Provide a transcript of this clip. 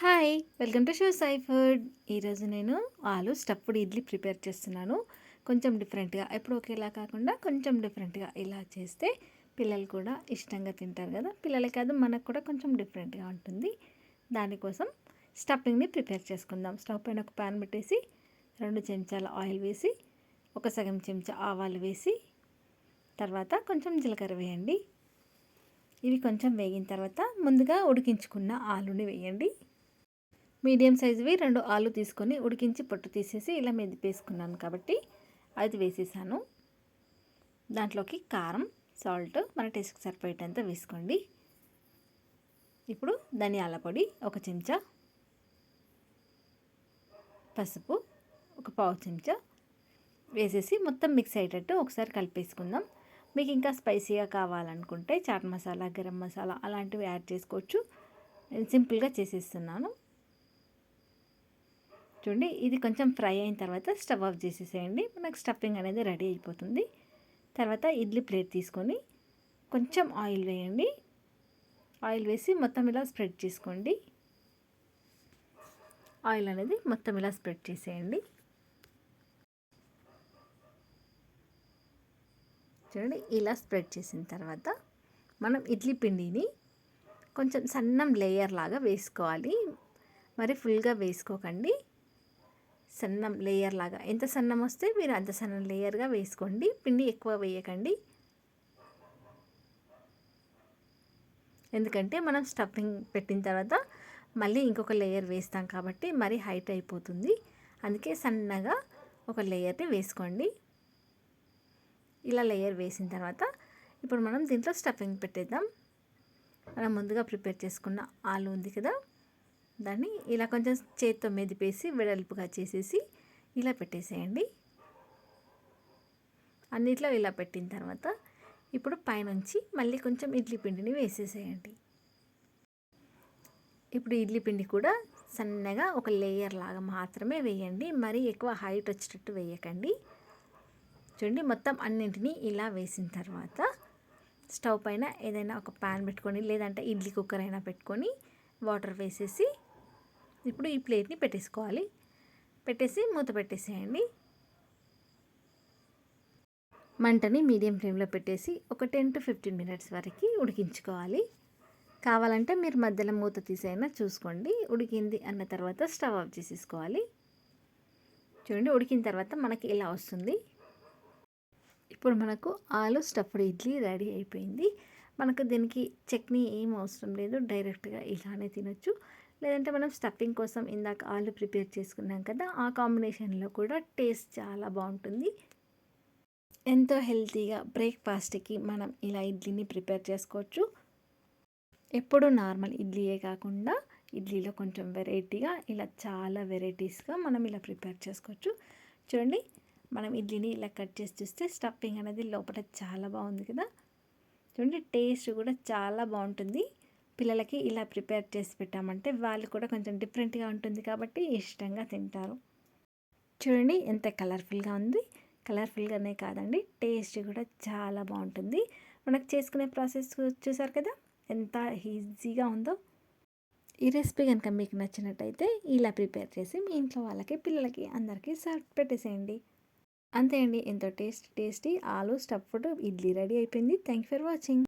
Hi welcome to show Sai food. ఈరోజు నేను ఆలు స్టఫ్డ్ ఇడ్లీ ప్రిపేర్ చేస్తున్నాను. కొంచెం డిఫరెంట్గా ఎప్పుడు ఒకేలా కాకుండా కొంచెం డిఫరెంట్గా ఇలా చేస్తే పిల్లలు కూడా ఇష్టంగా తింటారు కదా. పిల్లలే కాదు మనకు కూడా కొంచెం డిఫరెంట్గా ఉంటుంది. దానికోసం స్టఫింగ్ని ప్రిపేర్ చేసుకుందాం. స్టవ్ పైన ఒక ప్యాన్ పెట్టేసి రెండు చెంచాల ఆయిల్ వేసి ఒక సగం చెంచా ఆవాలు వేసి తర్వాత కొంచెం జీలకర్ర వేయండి. ఇవి కొంచెం వేగిన తర్వాత ముందుగా ఉడికించుకున్న ఆలుని వేయండి. మీడియం సైజువి రెండు ఆలు తీసుకొని ఉడికించి పొట్టు తీసేసి ఇలా మెదిపేసుకున్నాను కాబట్టి అది వేసేసాను. దాంట్లోకి కారం సాల్ట్ మన టేస్ట్కి సరిపోయేటంత వేసుకోండి. ఇప్పుడు ధనియాల పొడి ఒక చెంచా పసుపు ఒక పావు చెంచా వేసేసి మొత్తం మిక్స్ అయ్యేటట్టు ఒకసారి కలిపేసుకుందాం. మీకు ఇంకా స్పైసీగా కావాలనుకుంటే చాట్ మసాలా గరం మసాలా అలాంటివి యాడ్ చేసుకోవచ్చు. నేను సింపుల్గా చేసేస్తున్నాను. చూడండి. ఇది కొంచెం ఫ్రై అయిన తర్వాత స్టవ్ ఆఫ్ చేసేసేయండి. మనకు స్టఫింగ్ అనేది రెడీ అయిపోతుంది. తర్వాత ఇడ్లీ ప్లేట్ తీసుకొని కొంచెం ఆయిల్ వేయండి. ఆయిల్ వేసి మొత్తం ఇలా స్ప్రెడ్ చేసుకోండి. ఆయిల్ అనేది మొత్తం ఇలా స్ప్రెడ్ చేసేయండి. చూడండి ఇలా స్ప్రెడ్ చేసిన తర్వాత మనం ఇడ్లీ పిండిని కొంచెం సన్నం లేయర్ లాగా వేసుకోవాలి. మరి ఫుల్గా వేసుకోకండి. సన్నం లేయర్ లాగా. ఎంత సన్నం వస్తే మీరు అంత సన్నం లేయర్గా వేసుకోండి. పిండి ఎక్కువ వేయకండి. ఎందుకంటే మనం స్టఫింగ్ పెట్టిన తర్వాత మళ్ళీ ఇంకొక లేయర్ వేస్తాం కాబట్టి మరీ హైట్ అయిపోతుంది. అందుకే సన్నగా ఒక లేయర్ని వేసుకోండి. ఇలా లేయర్ వేసిన తర్వాత ఇప్పుడు మనం దీంట్లో స్టఫింగ్ పెట్టేద్దాం. మనం ముందుగా ప్రిపేర్ చేసుకున్న ఆలు ఉంది కదా? దాన్ని ఇలా కొంచెం చేత్తో మెదిపేసి వెడల్పుగా చేసేసి ఇలా పెట్టేసేయండి. అన్నిట్లో ఇలా పెట్టిన తర్వాత ఇప్పుడు పైనుంచి మళ్ళీ కొంచెం ఇడ్లీ పిండిని వేసేసేయండి. ఇప్పుడు ఇడ్లీ పిండి కూడా సన్నగా ఒక లేయర్ లాగా మాత్రమే వేయండి. మరీ ఎక్కువ హైట్ వచ్చేటట్టు వేయకండి. చూడండి మొత్తం అన్నింటినీ ఇలా వేసిన తర్వాత స్టవ్ పైన ఏదైనా ఒక ప్యాన్ పెట్టుకొని లేదంటే ఇడ్లీ కుక్కర్ అయినా పెట్టుకొని వాటర్ వేసేసి ఇప్పుడు ఈ ప్లేట్ని పెట్టేసుకోవాలి. పెట్టేసి మూత పెట్టేసేయండి. మంటని మీడియం ఫ్లేమ్లో పెట్టేసి ఒక టెన్ టు ఫిఫ్టీన్ మినిట్స్ వరకు ఉడికించుకోవాలి. కావాలంటే మీరు మధ్యలో మూత తీసైనా చూసుకోండి. ఉడికింది అన్న తర్వాత స్టవ్ ఆఫ్ చేసేసుకోవాలి. చూడండి ఉడికిన తర్వాత మనకి ఇలా వస్తుంది. ఇప్పుడు మనకు ఆలు స్టఫ్డ్ ఇడ్లీ రెడీ అయిపోయింది. మనకు దీనికి చట్నీ ఏం అవసరం లేదు. డైరెక్ట్గా ఇలానే తినొచ్చు. లేదంటే మనం స్టఫింగ్ కోసం ఇందాక ఆలు ప్రిపేర్ చేసుకున్నాం కదా ఆ కాంబినేషన్లో కూడా టేస్ట్ చాలా బాగుంటుంది. ఎంతో హెల్తీగా బ్రేక్ఫాస్ట్కి మనం ఇలా ఇడ్లీని ప్రిపేర్ చేసుకోవచ్చు. ఎప్పుడు నార్మల్ ఇడ్లీయే కాకుండా ఇడ్లీలో కొంచెం వెరైటీగా ఇలా చాలా వెరైటీస్గా మనం ఇలా ప్రిపేర్ చేసుకోవచ్చు. చూడండి మనం ఇడ్లీని ఇలా కట్ చేసి చూస్తే స్టఫింగ్ అనేది లోపల చాలా బాగుంది కదా. చూడండి టేస్ట్ కూడా చాలా బాగుంటుంది. పిల్లలకి ఇలా ప్రిపేర్ చేసి పెట్టామంటే వాళ్ళు కూడా కొంచెం డిఫరెంట్గా ఉంటుంది కాబట్టి ఇష్టంగా తింటారు. చూడండి ఎంత కలర్ఫుల్గా ఉంది. కలర్ఫుల్గానే కాదండి టేస్ట్ కూడా చాలా బాగుంటుంది. మనకు చేసుకునే ప్రాసెస్ చూసారు కదా? ఎంత ఈజీగా ఉందో. ఈ రెసిపీ కనుక మీకు నచ్చినట్టయితే ఇలా ప్రిపేర్ చేసి మీ ఇంట్లో వాళ్ళకి పిల్లలకి అందరికీ సర్వ్ పెట్టేసేయండి. అంతే అండి ఎంతో టేస్ట్ టేస్టీ ఆలు స్టఫ్డ్ ఇడ్లీ రెడీ అయిపోయింది. Thank for watching